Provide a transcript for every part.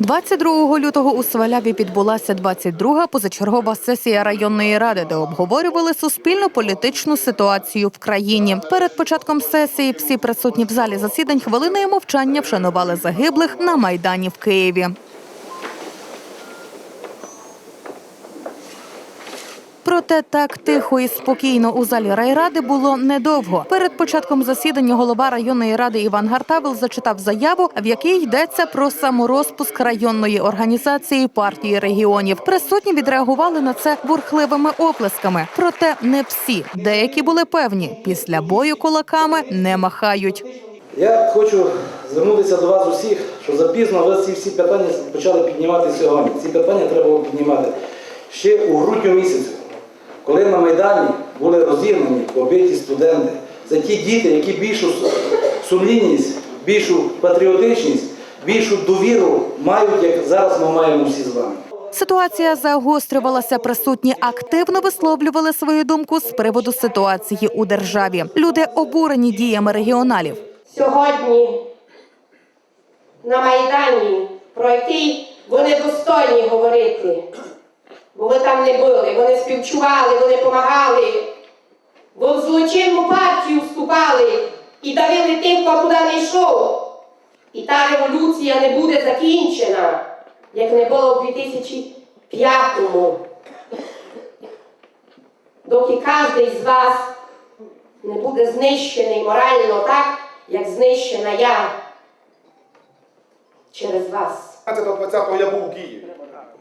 22 лютого у Сваляві відбулася 22-га позачергова сесія районної ради, де обговорювали суспільно-політичну ситуацію в країні. Перед початком сесії всі присутні в залі засідань хвилиною мовчання вшанували загиблих на майдані в Києві. Проте так тихо і спокійно у залі райради було недовго. Перед початком засідання голова районної ради Іван Гартавел зачитав заяву, в якій йдеться про саморозпуск районної організації партії регіонів. Присутні відреагували на це бурхливими оплесками. Проте не всі. Деякі були певні, після бою кулаками не махають. Я хочу звернутися до вас усіх, що запізно ви ці всі питання почали піднімати сьогодні. Ці питання треба було піднімати ще у грудню місяці, коли на Майдані були розірвані, побиті студенти. Це ті діти, які більшу сумлінність, більшу патріотичність, більшу довіру мають, як зараз ми маємо всі з вами. Ситуація загострювалася. Присутні активно висловлювали свою думку з приводу ситуації у державі. Люди обурені діями регіоналів. сьогодні на Майдані, про який вони достойні говорити. Бо ви там не були, вони співчували, вони допомагали, бо в злочинну партію вступали і давили тим, хто туди не йшов. І та революція не буде закінчена, як не було в 2005-му. Доки кожен з вас не буде знищений морально так, як знищена я через вас. А 20-го я був у Києві.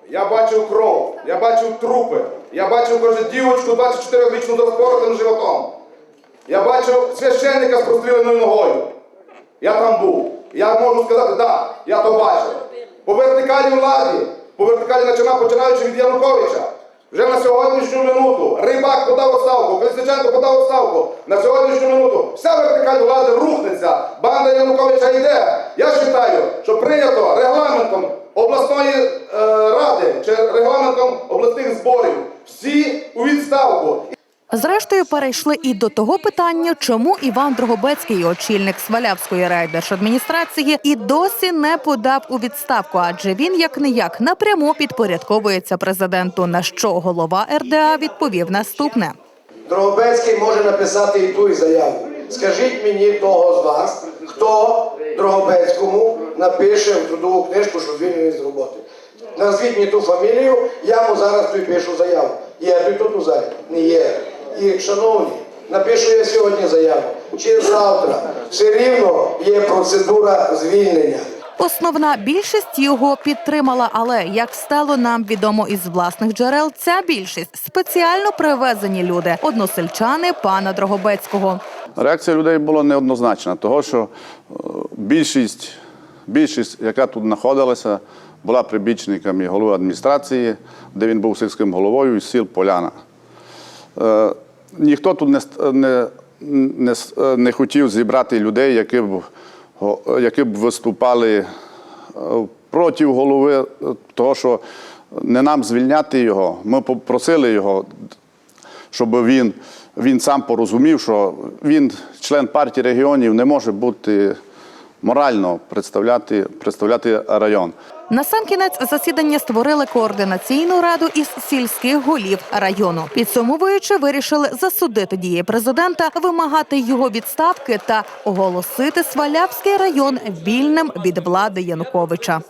Я бачив кров, я бачив трупи, я бачив каже, дівочку 24-річну з розпоротим животом. Я бачив священника з простріленою ногою. Я там був. Я можу сказати, так, я то бачив. По вертикалі владі, по вертикалі начина, починаючи від Януковича. Вже на сьогоднішню минуту Рибак подав оставку, Колесниченко подав оставку. На сьогоднішню минуту вся вертикаль влади рухнеться. Банда Януковича йде. Я вважаю, що прийнято регламентом обласної е, ради чи регламентом обласних зборів всі у відставку. Зрештою, перейшли і до того питання, чому Іван Дрогобецький, очільник Свалявської райдержадміністрації, і досі не подав у відставку, адже він як не як напряму підпорядковується президенту. На що голова РДА відповів наступне. Дрогобецький може написати і ту і заяву. Скажіть мені того з вас, хто Дрогобецькому напише в трудову книжку, що звільнений з роботи. Назвіть мені ту фамілію, я йому зараз тут пишу заяву. Є той тут у залі? Не є. І, шановні, напишу я сьогодні заяву. Чи завтра все рівно є процедура звільнення. Основна більшість його підтримала, але як стало нам відомо із власних джерел, ця більшість спеціально привезені люди, односельчани пана Дрогобецького. Реакція людей була неоднозначна, того що е, більшість, більшість, яка тут знаходилася, була прибічниками голови адміністрації, де він був сільським головою із сіл Поляна. Е, Ніхто тут не, не, не, е, не хотів зібрати людей, які б, які б виступали е, проти голови, того, що не нам звільняти його. Ми попросили його щоб він, він сам порозумів, що він, член партії регіонів, не може бути морально представляти, представляти район. Насамкінець засідання створили координаційну раду із сільських голів району. Підсумовуючи, вирішили засудити дії президента, вимагати його відставки та оголосити Свалявський район вільним від влади Януковича.